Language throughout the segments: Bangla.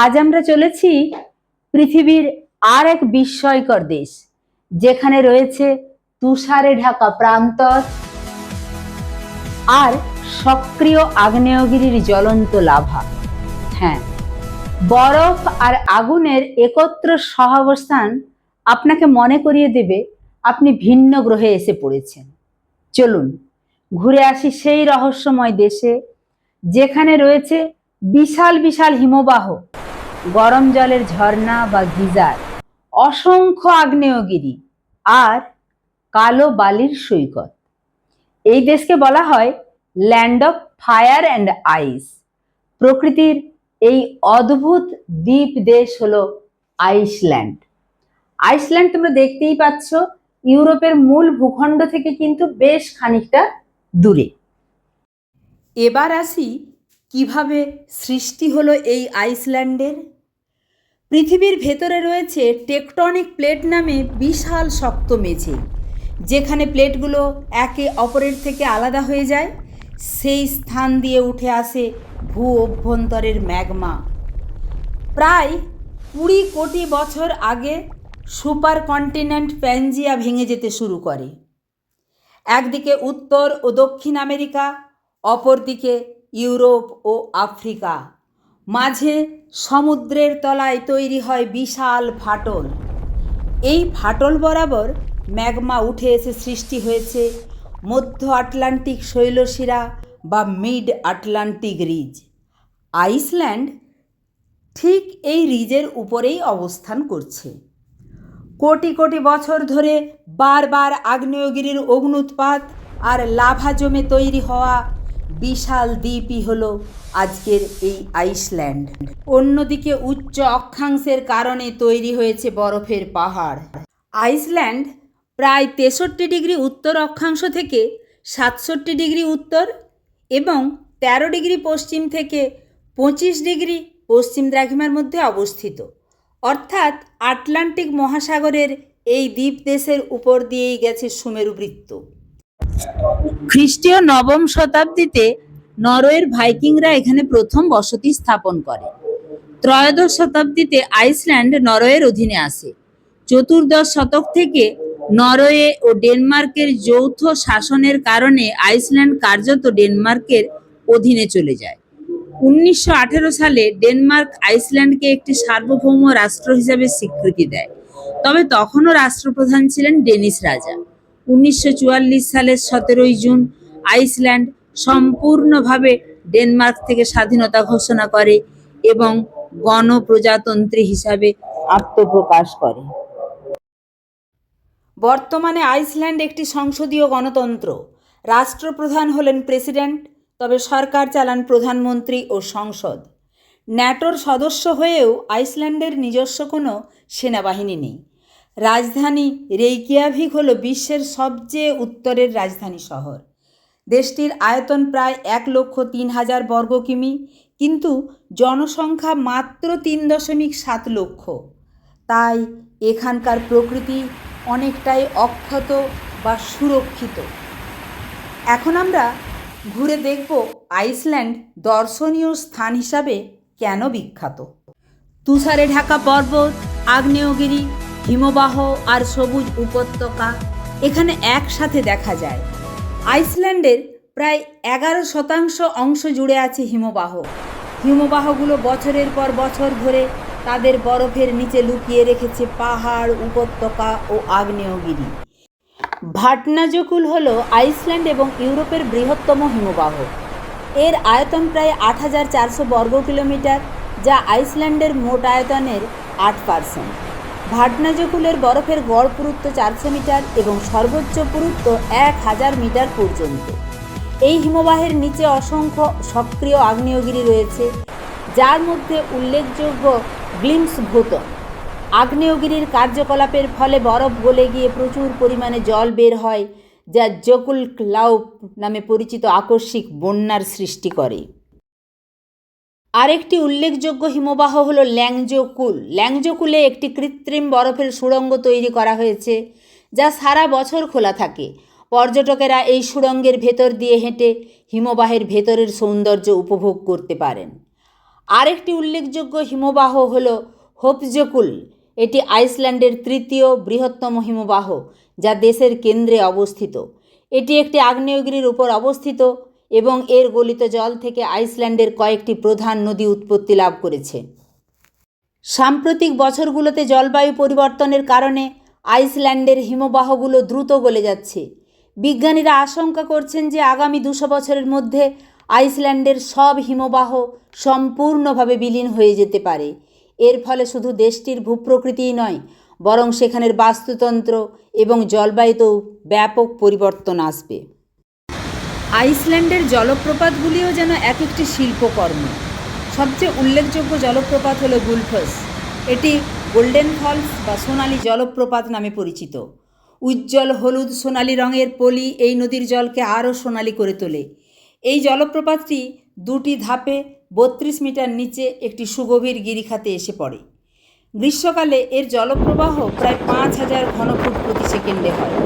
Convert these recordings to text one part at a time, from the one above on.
আজ আমরা চলেছি পৃথিবীর আর এক বিস্ময়কর দেশ, যেখানে রয়েছে তুষারে ঢাকা প্রান্তর আর সক্রিয় আগ্নেয়গিরির জ্বলন্ত লাভা। হ্যাঁ বরফ আর আগুনের একত্র সহাবস্থান আপনাকে মনে করিয়ে দেবে আপনি ভিন্ন গ্রহে এসে পড়েছেন। চলুন, ঘুরে আসি সেই রহস্যময় দেশে, যেখানে রয়েছে বিশাল বিশাল হিমবাহ। গরম জলের ঝর্ণা বা গিজার, অসংখ্য আগ্নেয়গিরি আর কালো বালির সৈকত। এই দেশকে বলা হয় land of fire and ice প্রকৃতির এই অদ্ভুত দ্বীপ দেশ হলো আইসল্যান্ড। আইসল্যান্ড তোমরা দেখতেই পাচ্ছ, ইউরোপের মূল ভূখণ্ড থেকে কিন্তু বেশ খানিকটা দূরে। এবার আসি কীভাবে সৃষ্টি হলো এই আইসল্যান্ডের। পৃথিবীর ভেতরে রয়েছে টেকটনিক প্লেট নামে বিশাল শক্ত মেঝে। যেখানে প্লেটগুলো একে অপরের থেকে আলাদা হয়ে যায়। সেই স্থান দিয়ে উঠে আসে ভূ অভ্যন্তরের ম্যাগমা। প্রায় কুড়ি কোটি বছর আগে সুপার কন্টিনেন্ট প্যানজিয়া ভেঙে যেতে শুরু করে। একদিকে উত্তর ও দক্ষিণ আমেরিকা, অপরদিকে ইউরোপ ও আফ্রিকা। মাঝে সমুদ্রের তলায় তৈরি হয় বিশাল ফাটল। এই ফাটল বরাবর ম্যাগমা উঠে এসে সৃষ্টি হয়েছে মধ্য আটলান্টিক শৈলশিরা বা মিড আটলান্টিক রিজ। আইসল্যান্ড ঠিক এই রিজের উপরেই অবস্থান করছে। কোটি কোটি বছর ধরে বারবার আগ্নেয়গিরির অগ্নুৎপাত আর লাভা জমে তৈরি হওয়া বিশাল দ্বীপই হলো আজকের এই আইসল্যান্ড। অন্যদিকে উচ্চ অক্ষাংশের কারণে তৈরি হয়েছে বরফের পাহাড়। আইসল্যান্ড প্রায় তেষট্টি ডিগ্রি উত্তর অক্ষাংশ থেকে সাতষট্টি ডিগ্রি উত্তর এবং তেরো ডিগ্রি পশ্চিম থেকে পঁচিশ ডিগ্রি পশ্চিম দ্রাঘিমার মধ্যে অবস্থিত। অর্থাৎ আটলান্টিক মহাসাগরের এই দ্বীপ দেশের উপর দিয়েই গেছে সুমেরু বৃত্ত। খ্রিস্টীয় নবম শতাব্দীতে নরওয়ের ভাইকিংরা এখানে প্রথম বসতি স্থাপন করে। ত্রয়োদশ শতাব্দীতে আইসল্যান্ড নরওয়ের অধীনে আসে। চতুর্দশ শতক থেকে নরওয়ে ও ডেনমার্কের যৌথ শাসনের কারণে আইসল্যান্ড কার্যত ডেনমার্কের অধীনে চলে যায়। উনিশশো আঠেরো সালে ডেনমার্ক আইসল্যান্ডকে একটি সার্বভৌম রাষ্ট্র হিসাবে স্বীকৃতি দেয়। তবে তখনও রাষ্ট্রপ্রধান ছিলেন ডেনিস রাজা। উনিশশো চুয়াল্লিশ সালের সতেরোই জুন আইসল্যান্ড সম্পূর্ণভাবে ডেনমার্ক থেকে স্বাধীনতা ঘোষণা করে এবং গণপ্রজাতন্ত্রী হিসাবে আত্মপ্রকাশ করে। বর্তমানে আইসল্যান্ড একটি সংসদীয় গণতন্ত্র। রাষ্ট্রপ্রধান হলেন প্রেসিডেন্ট, তবে সরকার চালান প্রধানমন্ত্রী ও সংসদ। ন্যাটোর সদস্য হয়েও আইসল্যান্ডের নিজস্ব কোনো সেনাবাহিনী নেই। রাজধানী রেইকিয়াভিক হল বিশ্বের সবচেয়ে উত্তরের রাজধানী শহর। দেশটির আয়তন প্রায় এক লক্ষ তিন হাজার বর্গ কিমি, কিন্তু জনসংখ্যা মাত্র তিন দশমিক সাত লক্ষ। তাই এখানকার প্রকৃতি অনেকটাই অক্ষত বা সুরক্ষিত। এখন আমরা ঘুরে দেখব আইসল্যান্ড দর্শনীয় স্থান হিসাবে কেন বিখ্যাত। তুষারে ঢাকা পর্বত, আগ্নেয়গিরি হিমবাহ আর সবুজ উপত্যকা এখানে একসাথে দেখা যায়। আইসল্যান্ডের প্রায় এগারো শতাংশ অংশ জুড়ে আছে হিমবাহ। হিমবাহগুলো বছরের পর বছর ধরে তাদের বরফের নিচে লুকিয়ে রেখেছে পাহাড়, উপত্যকা ও আগ্নেয়গিরি। ভাটনাজকুল হল আইসল্যান্ড এবং ইউরোপের বৃহত্তম হিমবাহ। এর আয়তন প্রায় আট হাজার চারশো বর্গ কিলোমিটার, যা আইসল্যান্ডের মোট আয়তনের আট পার্সেন্ট। ভাটনাজকুলের বরফের গড় পুরুত্ব চারশো মিটার এবং সর্বোচ্চ পুরুত্ব এক হাজার মিটার পর্যন্ত। এই হিমবাহের নিচে অসংখ্য সক্রিয় আগ্নেয়গিরি রয়েছে, যার মধ্যে উল্লেখযোগ্য গ্লিমস ভূতন আগ্নেয়গিরির কার্যকলাপের ফলে বরফ গলে গিয়ে প্রচুর পরিমাণে জল বের হয়, যা জকুল ক্লাউপ নামে পরিচিত আকস্মিক বন্যার সৃষ্টি করে। আরেকটি উল্লেখযোগ্য হিমবাহ হল ল্যাংজোকুল। ল্যাংজোকুলে একটি কৃত্রিম বরফের সুড়ঙ্গ তৈরি করা হয়েছে, যা সারা বছর খোলা থাকে। পর্যটকেরা এই সুড়ঙ্গের ভেতর দিয়ে হেঁটে হিমবাহের ভেতরের সৌন্দর্য উপভোগ করতে পারেন। আরেকটি উল্লেখযোগ্য হিমবাহ হল হোপজকুল। এটি আইসল্যান্ডের তৃতীয় বৃহত্তম হিমবাহ, যা দেশের কেন্দ্রে অবস্থিত। এটি একটি আগ্নেয়গিরির উপর অবস্থিত। এবং এর গলিত জল থেকে আইসল্যান্ডের কয়েকটি প্রধান নদী উৎপত্তি লাভ করেছে। সাম্প্রতিক বছরগুলোতে জলবায়ু পরিবর্তনের কারণে আইসল্যান্ডের হিমবাহগুলো দ্রুত গলে যাচ্ছে। বিজ্ঞানীরা আশঙ্কা করছেন যে আগামী দুশো বছরের মধ্যে আইসল্যান্ডের সব হিমবাহ সম্পূর্ণভাবে বিলীন হয়ে যেতে পারে। এর ফলে শুধু দেশটির ভূপ্রকৃতিই নয়, বরং সেখানের বাস্তুতন্ত্র এবং জলবায়ুতেও ব্যাপক পরিবর্তন আসবে। আইসল্যান্ডের জলপ্রপাতগুলিও যেন এক একটি শিল্পকর্ম। সবচেয়ে উল্লেখযোগ্য জলপ্রপাত হলো গুলফস। এটি গোল্ডেন ফলস বা সোনালী জলপ্রপাত নামে পরিচিত। উজ্জ্বল হলুদ সোনালী রঙের পলি এই নদীর জলকে আরও সোনালী করে তোলে। এই জলপ্রপাতটি দুটি ধাপে বত্রিশ মিটার নিচে একটি সুগভীর গিরিখাতে এসে পড়ে। গ্রীষ্মকালে এর জলপ্রবাহ প্রায় পাঁচ হাজার ঘনফুট প্রতি সেকেন্ডে হয়।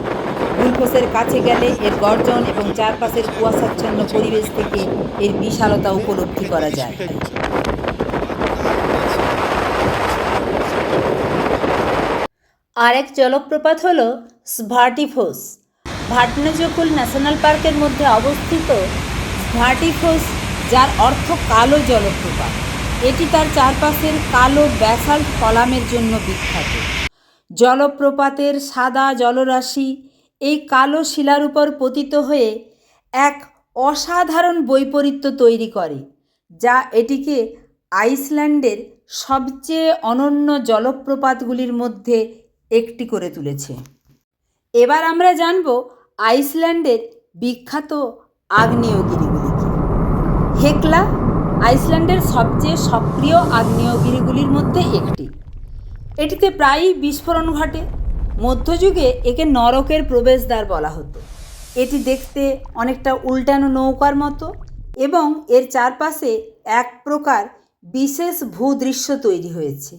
গুলফোসের কাছে গেলে এর গর্জন এবং চারপাশের কুয়াশাচ্ছন্ন পরিবেশ থেকে এর বিশালতা উপলব্ধি করা যায়। আরেক জলপ্রপাত হল স্ভার্টিফোস। ভাটনেজকুল ন্যাশনাল পার্কের মধ্যে অবস্থিত স্ভার্টিফোস, যার অর্থ কালো জলপ্রপাত। এটি তার চারপাশের কালো ব্যাসাল্ট কলামের জন্য বিখ্যাত। জলপ্রপাতের সাদা জলরাশি এই কালো শিলার উপর পতিত হয়ে এক অসাধারণ বৈপরীত্য তৈরি করে, যা এটিকে আইসল্যান্ডের সবচেয়ে অনন্য জলপ্রপাতগুলির মধ্যে একটি করে তুলেছে। এবার আমরা জানব আইসল্যান্ডের বিখ্যাত আগ্নেয়গিরিগুলিকে হেকলা আইসল্যান্ডের সবচেয়ে সক্রিয় আগ্নেয়গিরিগুলির মধ্যে একটি। এটিতে প্রায়ই বিস্ফোরণ ঘটে মধ্যযুগে একে নরকের প্রবেশদ্বার বলা হতো। এটি দেখতে অনেকটা উল্টানো নৌকার মতো এবং এর চারপাশে এক প্রকার বিশেষ ভূদৃশ্য তৈরি হয়েছে।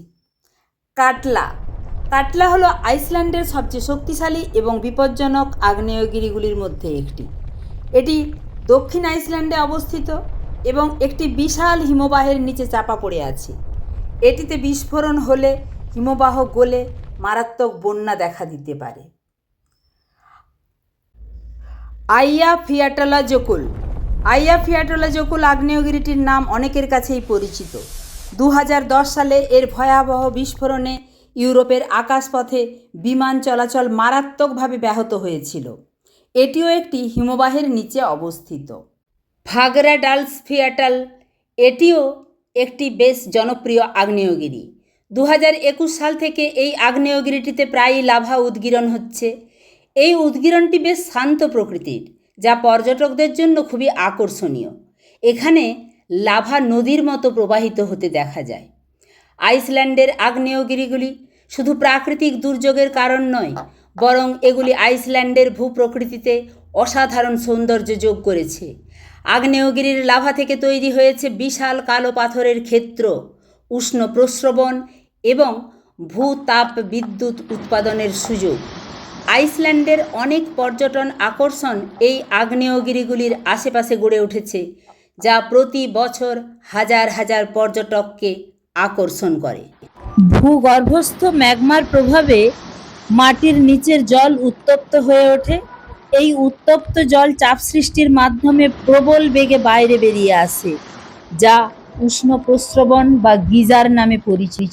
কাটলা। কাটলা হলো আইসল্যান্ডের সবচেয়ে শক্তিশালী এবং বিপজ্জনক আগ্নেয়গিরিগুলির মধ্যে একটি। এটি দক্ষিণ আইসল্যান্ডে অবস্থিত এবং একটি বিশাল হিমবাহের নিচে চাপা পড়ে আছে। এটিতে বিস্ফোরণ হলে হিমবাহ গলে মারাত্মক বন্যা দেখা দিতে পারে। আইয়া ফিয়াটলা জকুল। আইয়া ফিয়াটলা জকুল আগ্নেয়গিরিটির নাম অনেকের কাছেই পরিচিত। দু হাজার দশ সালে এর ভয়াবহ বিস্ফোরণে ইউরোপের আকাশপথে বিমান চলাচল মারাত্মকভাবে ব্যাহত হয়েছিল। এটিও একটি হিমবাহের নিচে অবস্থিত। ফাগরা ডালস ফিয়াটাল, এটিও একটি বেশ জনপ্রিয় আগ্নেয়গিরি। দু সাল থেকে এই আগ্নেয়গিরিটিতে প্রায়ই লাভা উদ্গীরণ হচ্ছে। এই উদ্গীরণটি বেশ শান্ত প্রকৃতির, যা পর্যটকদের জন্য খুবই আকর্ষণীয়। এখানে লাভা নদীর মতো প্রবাহিত হতে দেখা যায়। আইসল্যান্ডের আগ্নেয়গিরিগুলি শুধু প্রাকৃতিক দুর্যোগের কারণ নয়, বরং এগুলি আইসল্যান্ডের ভূপ্রকৃতিতে অসাধারণ সৌন্দর্য যোগ করেছে। আগ্নেয়গিরির লাভা থেকে তৈরি হয়েছে বিশাল কালো পাথরের ক্ষেত্র। উষ্ণ প্রস্রবণ এবং ভূতাপ বিদ্যুৎ উৎপাদনের সুযোগ। আইসল্যান্ডের অনেক পর্যটন আকর্ষণ এই আগ্নেয়গিরিগুলির আশেপাশে গড়ে উঠেছে, যা প্রতি বছর হাজার হাজার পর্যটককে আকর্ষণ করে। ভূগর্ভস্থ ম্যাগমার প্রভাবে মাটির নিচের জল উত্তপ্ত হয়ে ওঠে। এই উত্তপ্ত জল চাপ সৃষ্টির মাধ্যমে প্রবল বেগে বাইরে বেরিয়ে আসে, যা উষ্ণ প্রস্রবণ বা গিজার নামে পরিচিত।